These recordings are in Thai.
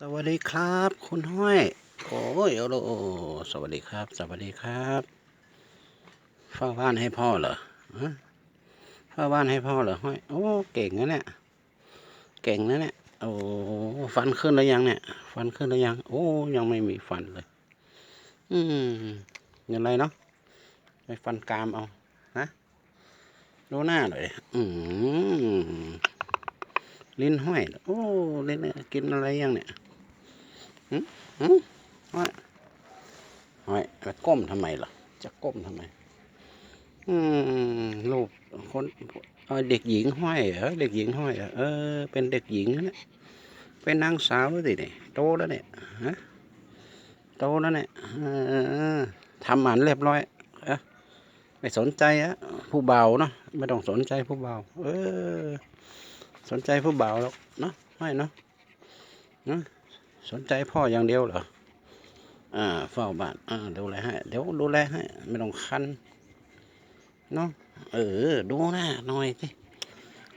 สวัสดีครับ คุณห้อยโอ้ยโอโหสวัสดีครับ สวัสดีครับเฝ้าบ้านให้พ่อเหรอฮะเฝ้าบ้านให้พ่อเหรอห้อยโอ้เก่งนะเนี่ยเก่งนะเนี่ยโอ้ฟันขึ้นแล้วยังเนี่ย ฟันขึ้นแล้วยัง โอ้ยังไม่มีฟันเลย อืมยังไงเนาะไปฟันกรามเอานะดูหน้าหน่อยอืมลิ้นห้อย โอ้ลิ้นเนี่ยกินอะไรยังเนี่ย หืมหืมห้อยหอยก้มทำไมล่ะ จะก้มทำไม อืมลูกคนเอ่อเด็กหญิงห้อยเหรอเด็กหญิงห้อยเหรอเออ เป็นเด็กหญิงนะเนี่ยเป็นนางสาวแล้วสิเนี่ยโตแล้วเนี่ยฮะโตแล้วเนี่ยออทำหมันเรียบร้อยเอะไม่สนใจอะผู้เบาเนาะไม่ต้องสนใจผู้เบาเออ สนใจผู้เบาหรอกเนาะไม่เนาะเนาะ สนใจพ่ออย่างเดียวเหรอ อ่า เฝ้าบ้าน อ่า ดูแลให้ เดี๋ยวดูแลให้ ไม่ต้องคันเนาะ เออ ดูหน้าหน่อยสิ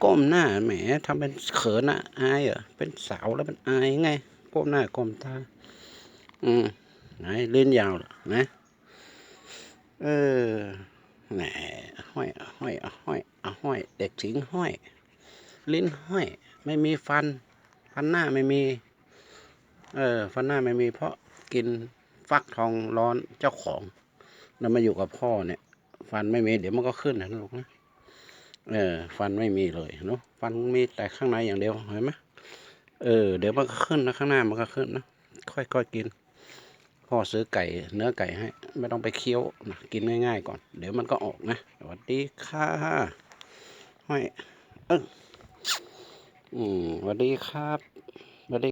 ก้มหน้าแหมทำเป็นเขินอะอายเหรอเป็นสาวแล้วเป็นอายไงก้มหน้าก้มตาอืมไหนเล่นยาวเหรอนะเออแหมห้อยห้อยห้อยห้อย เด็กสิงห้อย ลิ้นห้อย ไม่มีฟัน ฟันหน้าไม่มี เออฟันหน้าไม่มีเพราะกินฟักทองร้อนเจ้าของ แล้วมาอยู่กับพ่อเนี่ย ฟันไม่มีเดี๋ยวมันก็ขึ้นนะลูกนะเออ ฟันไม่มีเลยเนาะฟันมีแต่ข้างในอย่างเดียวเห็นไหมเออเดี๋ยวมันก็ขึ้นนะข้างหน้ามันก็ขึ้นนะค่อยๆกิน พ่อซื้อไก่ เนื้อไก่ให้ ไม่ต้องไปเคี้ยวนะกินง่ายๆก่อน เดี๋ยวมันก็ออกนะสวัสดีค่ะห้อยเอออืมสวัสดีครับ